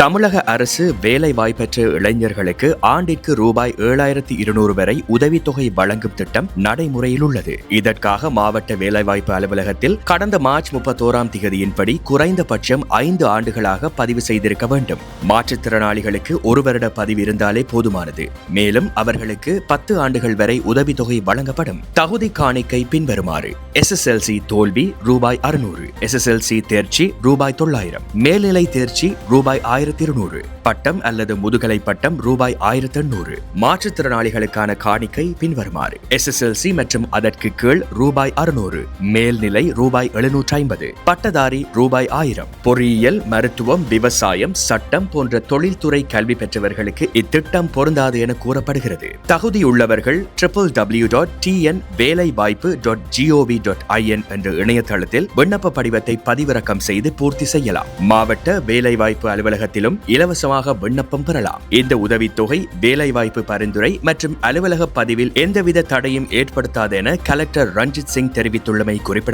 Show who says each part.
Speaker 1: தமிழக அரசு வேலை வாய்ப்பற்ற இளைஞர்களுக்கு ஆண்டிற்கு ரூபாய் ஏழாயிரத்தி இருநூறு வரை உதவித்தொகை வழங்கும் திட்டம் நடைமுறையில் உள்ளது இதற்காக மாவட்ட வேலைவாய்ப்பு அலுவலகத்தில் கடந்த மார்ச் முப்பத்தோராம் தேதியின்படி குறைந்தபட்சம் ஐந்து ஆண்டுகளாக பதிவு செய்திருக்க வேண்டும். மாற்றுத்திறனாளிகளுக்கு ஒரு வருட பதிவு இருந்தாலே போதுமானது. மேலும் அவர்களுக்கு பத்து ஆண்டுகள் வரை உதவித்தொகை வழங்கப்படும். தகுதி காணிக்கை பின்வருமாறு. எஸ்எஸ்எல்சி தோல்வி ரூபாய் அறுநூறு. எஸ்எஸ்எல்சி தேர்ச்சி ரூபாய் தொள்ளாயிரம். மேல்நிலை தேர்ச்சி ரூபாய் ஆயிரத்தி இருநூறு. பட்டம் அல்லது முதுகலை பட்டம் ரூபாய் ஆயிரத்தி எண்ணூறு. மாற்றுத்திறனாளிகளுக்கான காணிக்கை பின்வருமாறு. எஸ்எஸ்எல்சி மற்றும் அதற்கு கீழ் ரூபாய் அறுநூறு. மேல்நிலை ரூபாய் எழுநூற்றி ஐம்பது. பட்டதாரி ரூபாய் ஆயிரம். பொறியியல் மருத்துவம் விவசாயம் சட்டம் போன்ற தொழில்துறை கல்வி பெற்றவர்களுக்கு இத்திட்டம் பொருந்தாது என கூறப்படுகிறது. தகுதியுள்ளவர்கள் ட்ரிபிள் டபிள்யூ டாட் டிஎன் வேலை வாய்ப்பு டாட் ஜிஓவி டாட் ஐஎன் என்ற இணையதளத்தில் விண்ணப்ப படிவத்தை பதிவிறக்கம் செய்து பூர்த்தி செய்யலாம். மாவட்ட வேலைவாய்ப்பு அலுவலகத்தில் அலுவலகத்திலும் இலவசமாக விண்ணப்பம் பெறலாம். இந்த உதவித்தொகை வேலைவாய்ப்பு பரிந்துரை மற்றும் அலுவலக பதிவில் எந்தவித தடையும் ஏற்படுத்தாது என கலெக்டர் ரஞ்சித் சிங் தெரிவித்துள்ளமை குறிப்பிட